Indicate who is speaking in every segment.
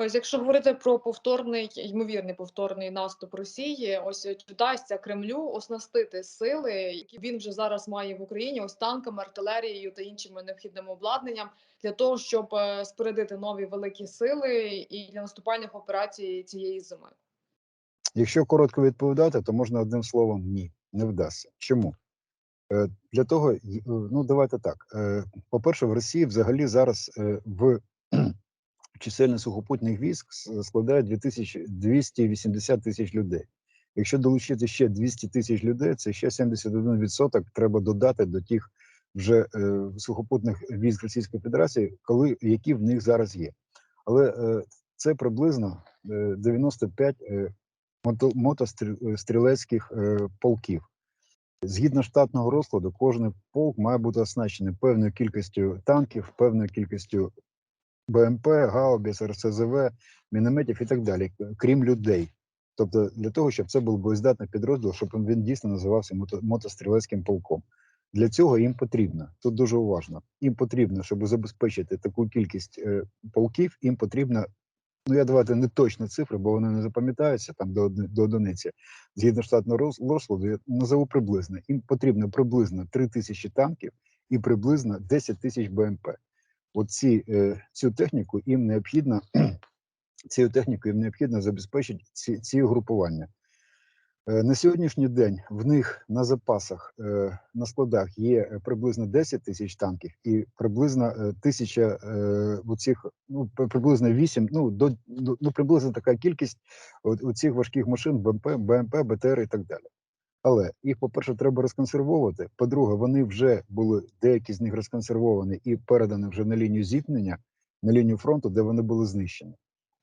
Speaker 1: Ось, якщо говорити про повторний, ймовірний повторний наступ Росії, ось чи вдасться Кремлю оснастити сили, які він вже зараз має в Україні, ось танками, артилерією та іншими необхідним обладнанням для того, щоб е, спорядити нові великі сили і для наступальних операцій цієї зими.
Speaker 2: Якщо коротко відповідати, то можна одним словом ні, не вдасться. Чому? Е, Для того, е, ну давайте так. Е, По-перше, в Росії взагалі зараз е, в чисельність сухопутних військ складає 280 тисяч людей. Якщо долучити ще 200 тисяч людей, це ще 71% треба додати до тих вже е, сухопутних військ Російської Федерації, коли які в них зараз є. Але е, це приблизно е, 95 е, мотострілецьких е, полків. Згідно штатного розкладу, кожен полк має бути оснащений певною кількістю танків, певною кількістю БМП, гаубіц, РСЗВ, мінометів і так далі, крім людей. Тобто, для того, щоб це був боєздатний підрозділ, щоб він дійсно називався мото- мотострілецьким полком. Для цього їм потрібно тут дуже уважно. Їм потрібно, щоб забезпечити таку кількість е, полків, їм потрібно. Ну, я давати не точні цифри, бо вони не запам'ятаються там до, до одиниці. Згідно штатного роз- розкладу, я назову приблизно. Їм потрібно приблизно 3 тисячі танків і приблизно 10 тисяч БМП. От ці, е, цю техніку їм необхідно, цією технікою їм необхідно забезпечити ці, ці угрупування. Е, На сьогоднішній день в них на запасах е, на складах є приблизно 10 тисяч танків і приблизно тисяча оцих, ну приблизно 8, ну до до- ну приблизно така кількість от, оцих важких машин БМП, БМП, БТР і так далі. Але їх, по-перше, треба розконсервовувати. По-друге, вони вже були деякі з них розконсервовані і передані вже на лінію зіткнення, на лінію фронту, де вони були знищені.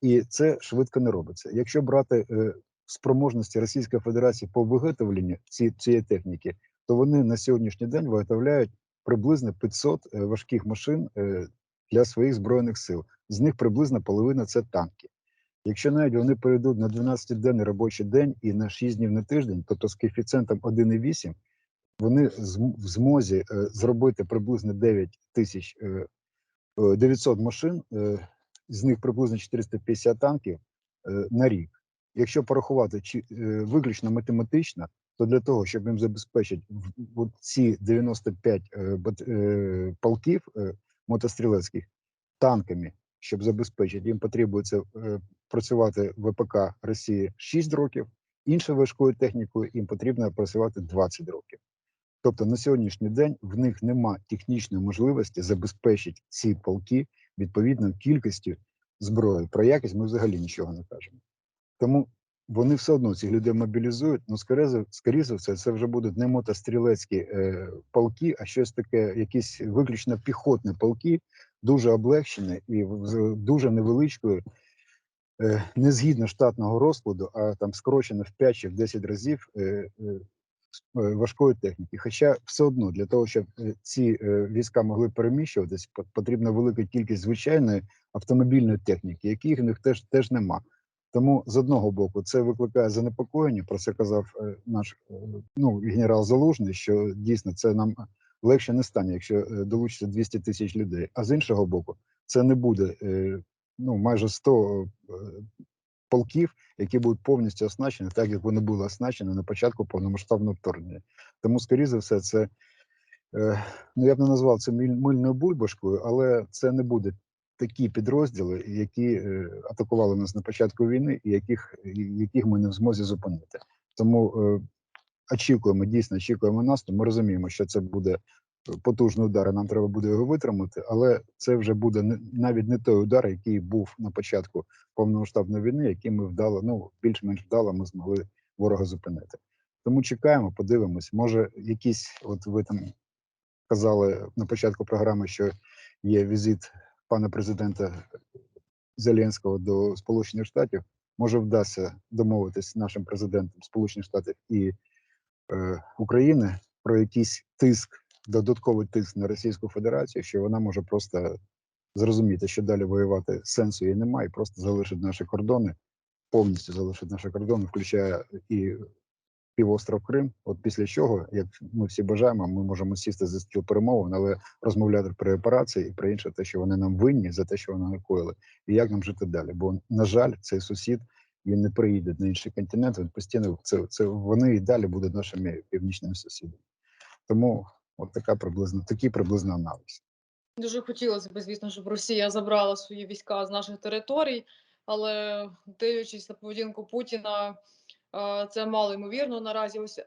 Speaker 2: І це швидко не робиться. Якщо брати е, спроможності Російської Федерації по виготовленню ці, цієї техніки, то вони на сьогоднішній день виготовляють приблизно 500 е, важких машин е, для своїх збройних сил. З них приблизно половина це танки. Якщо навіть вони перейдуть на 12-денний робочий день і на 6 днів на тиждень, тобто з коефіцієнтом 1,8, вони в змозі е, зробити приблизно 9 тисяч е, е, 900 машин, е, з них приблизно 450 танків е, на рік. Якщо порахувати чи е, виключно математично, то для того, щоб їм забезпечити ці 95 е, бат- е, полків е, мотострілецьких танками, щоб забезпечити, їм потребується е, працювати ВПК Росії 6 років, іншою важкою технікою їм потрібно працювати 20 років. Тобто на сьогоднішній день в них нема технічної можливості забезпечити ці полки відповідною кількістю зброї. Про якість ми взагалі нічого не кажемо. Тому вони все одно цих людей мобілізують. Ну, скоріше, скоріше все, це вже будуть не мотострілецькі е, полки, а щось таке, якісь виключно піхотні полки, дуже облегчені і з дуже невеличкою, е, не згідно штатного розкладу, а там скорочено в 5 чи в 10 разів е, е, важкої техніки. Хоча все одно для того, щоб ці війська могли переміщуватись, потрібна велика кількість звичайної автомобільної техніки, яких в них теж теж нема. Тому з одного боку це викликає занепокоєння. Про це казав наш ну генерал Залужний, що дійсно це нам легше не стане, якщо е, долучиться 200 тисяч людей. А з іншого боку, це не буде е, ну майже 100 е, полків, які будуть повністю оснащені, так як вони були оснащені на початку повномасштабного вторгнення. Тому, скоріше за все, це ну я б не назвав це мильною бульбашкою, але це не буде такі підрозділи, які атакували нас на початку війни, і яких, яких ми не в змозі зупинити. Тому очікуємо, дійсно очікуємо наступ. Ми розуміємо, що це буде потужний удар, і нам треба буде його витримати, але це вже буде не, навіть не той удар, який був на початку повномасштабної війни, який ми вдало, ну більш-менш вдало ми змогли ворога зупинити. Тому чекаємо, подивимось. Може, якісь, от ви там казали на початку програми, що є візит пана президента Зеленського до Сполучених Штатів. Може, вдасться домовитись нашим президентом Сполучених Штатів і е, України про якийсь тиск, додатковий тиск на Російську Федерацію, що вона може просто зрозуміти, що далі воювати сенсу їй немає, і просто залишить наші кордони, повністю залишить наші кордони, включає і півостров Крим. От після чого, як ми всі бажаємо, ми можемо сісти за стіл перемовин, але розмовляти про репарації і про інше, те, що вони нам винні за те, що вони накоїли, і як нам жити далі. Бо на жаль, цей сусід він не приїде на інший континент. Він постійно це, це вони і далі будуть нашими північними сусідами. Тому от така приблизно такий приблизно аналіз.
Speaker 1: Дуже хотілося б, звісно, щоб Росія забрала свої війська з наших територій, але дивлячись на поведінку Путіна, це мало ймовірно наразі. Ось